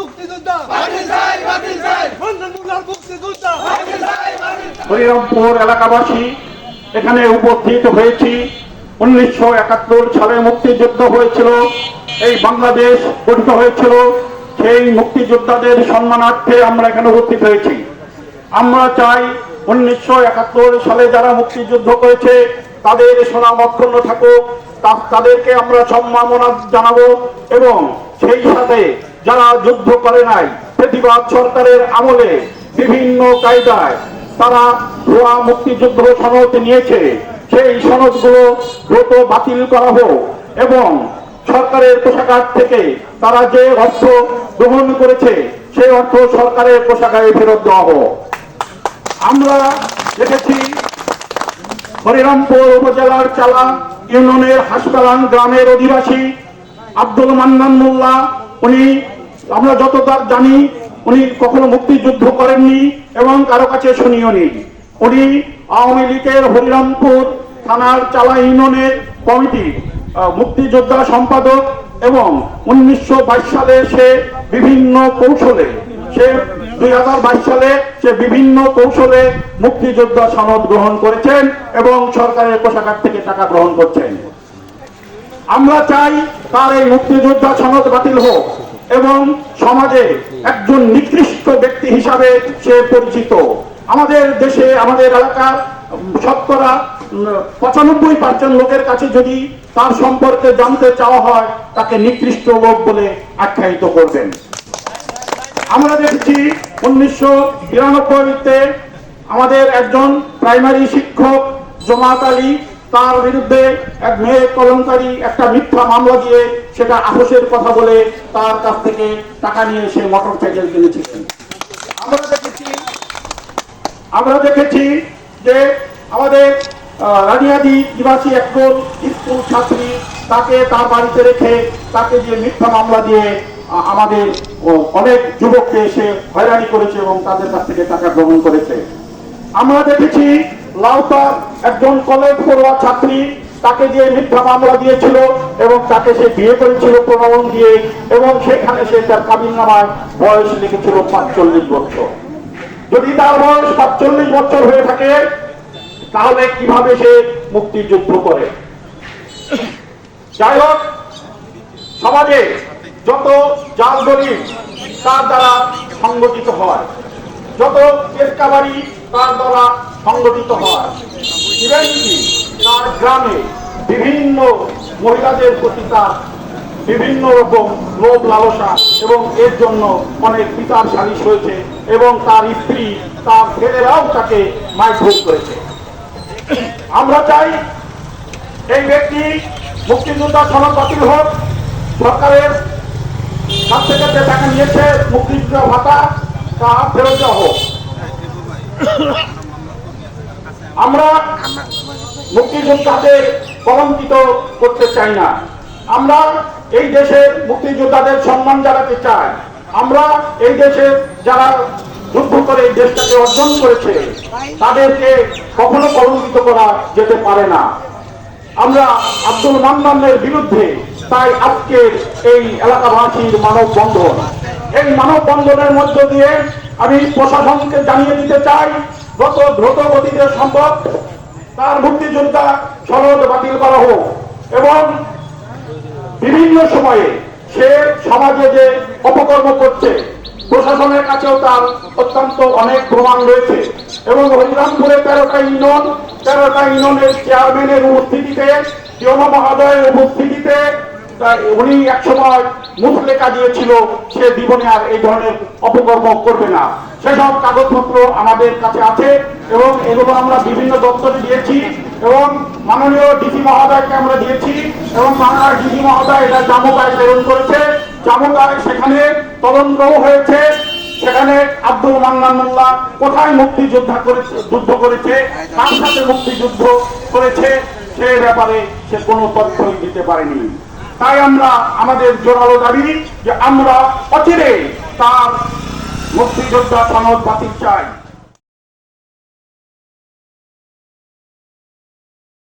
মুক্তিযোদ্ধা। মুক্তিযোদ্ধা। হরিরামপুর এলাকাবাসী এখানে উপস্থিত হয়েছি। উনিশশো একাত্তর সালে মুক্তিযুদ্ধ হয়েছিল এই বাংলাদেশ গঠিত হয়েছিল। সেই মুক্তিযোদ্ধাদের সম্মানার্থে আমরা এখানে উপস্থিত হয়েছি। আমরা চাই উনিশশো একাত্তর সালে যারা মুক্তিযুদ্ধ করেছে তাদের সুনাম অক্ষুণ্ণ থাকুক তাদেরকে আমরা সম্মাননা জানাব এবং সেই সাথে যারা যুদ্ধ করে নাই প্রতিবাদ সরকারের আমলে বিভিন্ন কায়দায় তারা ভুয়া মুক্তিযুদ্ধ সনদ নিয়েছে। সেই সনদগুলো দ্রুত বাতিল করা হোক এবং সরকারের কোষাগার থেকে তারা যে অর্থ গ্রহণ করেছে, সেই অর্থ সরকারের কোষাগারে ফেরত দেওয়া হোক। আমরা দেখেছি হরিরামপুর উপজেলার চালা ইউনিয়নের হাসপালান গ্রামের অধিবাসী আব্দুল মান্নান মোল্লা, উনি আমরা যতটা জানি, উনি কখনো মুক্তিযুদ্ধ করেননি এবং কারও কাছে শুনিও নি উনি আওয়ামী লীগের হরিরামপুর থানার চালা ইউনিয়নের কমিটি মুক্তিযোদ্ধা সম্পাদক এবং উনিশশো বাইশ সালে সে বিভিন্ন কৌশলে, সে দুই হাজার বাইশ সালে সে বিভিন্ন কৌশলে মুক্তিযোদ্ধা সনদ গ্রহণ করেছেন এবং সরকারের কোষাগার থেকে টাকা গ্রহণ করছেন। আমরা চাই তার এই মুক্তিযোদ্ধা সনদ বাতিল হোক। এবং সমাজে একজন নিকৃষ্ট ব্যক্তি হিসাবে সে পরিচিত। আমাদের দেশে, আমাদের এলাকার শতকরা পঁচানব্বই পার্সেন্ট লোকের কাছে যদি তার সম্পর্কে জানতে চাওয়া হয়, তাকে নিকৃষ্ট লোক বলে আখ্যায়িত করবেন। আমরা দেখছি উনিশশো বিরানব্বইতে আমাদের একজন প্রাইমারি শিক্ষক জমাত আলী, তার বিরুদ্ধে এক মেয়ে কলমকারী একটা মিথ্যা মামলা দিয়ে সেটা আপোষের কথা বলে তার কাছ থেকে টাকা নিয়ে সে মোটর সাইকেল কিনেছিলেন। আমরা দেখেছি আমরা দেখেছি যে আমাদের রানিয়াদি নিবাসী একজন স্কুল ছাত্রী তাকে তার বাড়িতে রেখে তাকে যে মিথ্যা মামলা দিয়ে আমাদের অনেক যুবককে এসে হয়রানি করেছে এবং তাদের কাছ থেকে টাকা গ্রহণ করেছে। আমরা দেখেছি, লাউতার একজন কলেজ পড়ুয়া ছাত্রী তাকে যে মিথ্যা মামলা দিয়েছিল এবং তাকে সে বিয়ে করেছিল প্রণয়ন দিয়ে, এবং সেখানে সে তার কাবিন নামায় বয়স লিখেছিল পাঁচচল্লিশ বছর। যদি তার বয়স সাতচল্লিশ বছর হয়ে থাকে, তাহলে কীভাবে সে মুক্তিযুদ্ধ করে? যাই হোক, সমাজে যত জাল দলিল তার দ্বারা সংগঠিত হয়, যত চেষ্টাবাড়ি তার দ্বারা সংগঠিত হয়। ইভেন্টলি তার গ্রামে বিভিন্ন মহিলাদের প্রতি তার বিভিন্ন রকম লোভ লালসা এবং এর জন্য অনেক পিতার সালিশ হয়েছে এবং তার স্ত্রী তার ছেলেরাও তাকে মারধর করেছে। আমরা চাই এই ব্যক্তি মুক্তিযোদ্ধা সনদ বাতিল হোক, সরকারের কাছ থেকে যে নিয়েছে মুক্তিযোদ্ধা ভাতা, তা ফেরত দেওয়া হোক। আমরা মুক্তিযোদ্ধাদের কলঙ্কিত করতে চাই না। আমরা এই দেশের মুক্তিযোদ্ধাদের সম্মান জানাতে চাই। আমরা এই দেশের যারা যুদ্ধ করে এই দেশটাকে অর্জন করেছে, তাদেরকে কখনো কলঙ্কিত করা যেতে পারে না। আমরা আব্দুল মান্নানের বিরুদ্ধে তাই আজকের এই এলাকাবাসীর মানববন্ধন। এই মানববন্ধনের মধ্য দিয়ে আমি প্রশাসনকে জানিয়ে দিতে চাই, যত দ্রুত গতিতে সম্ভব তার মুক্তিযোদ্ধা সনদ বাতিল করা হোক। এবং বিভিন্ন সময়ে সে সমাজে যে অপকর্ম করছে, প্রশাসনের কাছেও তার অত্যন্ত অনেক প্রমাণ রয়েছে। এবং হরিরামপুরে তেরোটা ইউনিয়ন, তেরোটা ইউনিয়নের চেয়ারম্যানের উপস্থিতিতে ইয়ন মহাদয়ের উপস্থিতিতে উনি একসময় মুখলেখা দিয়েছিল, সে জীবনে আর এই ধরনের অপকর্ম করবে না। সেসব কাগজপত্র আমাদের কাছে আছে এবং এগুলো আমরা বিভিন্ন দপ্তরে দিয়েছি এবং মাননীয় ডিসি মহোদয়কে আমরা দিয়েছি এবং বাংলার ডিসি মহোদয় এটা জামুকায় প্রেরণ করেছে। জামুকায় সেখানে তদন্তও হয়েছে। সেখানে আব্দুল কোথায় মুক্তিযোদ্ধা করেছে, যুদ্ধ করেছে, কার সাথে মুক্তিযুদ্ধ করেছে, সে ব্যাপারে সে কোনো তথ্যই দিতে পারেনি। তাই আমরা আমাদের জোরালো দাবি যে আমরা অচিরে তার মুক্তিযোদ্ধা সনদ বাতিল চাই।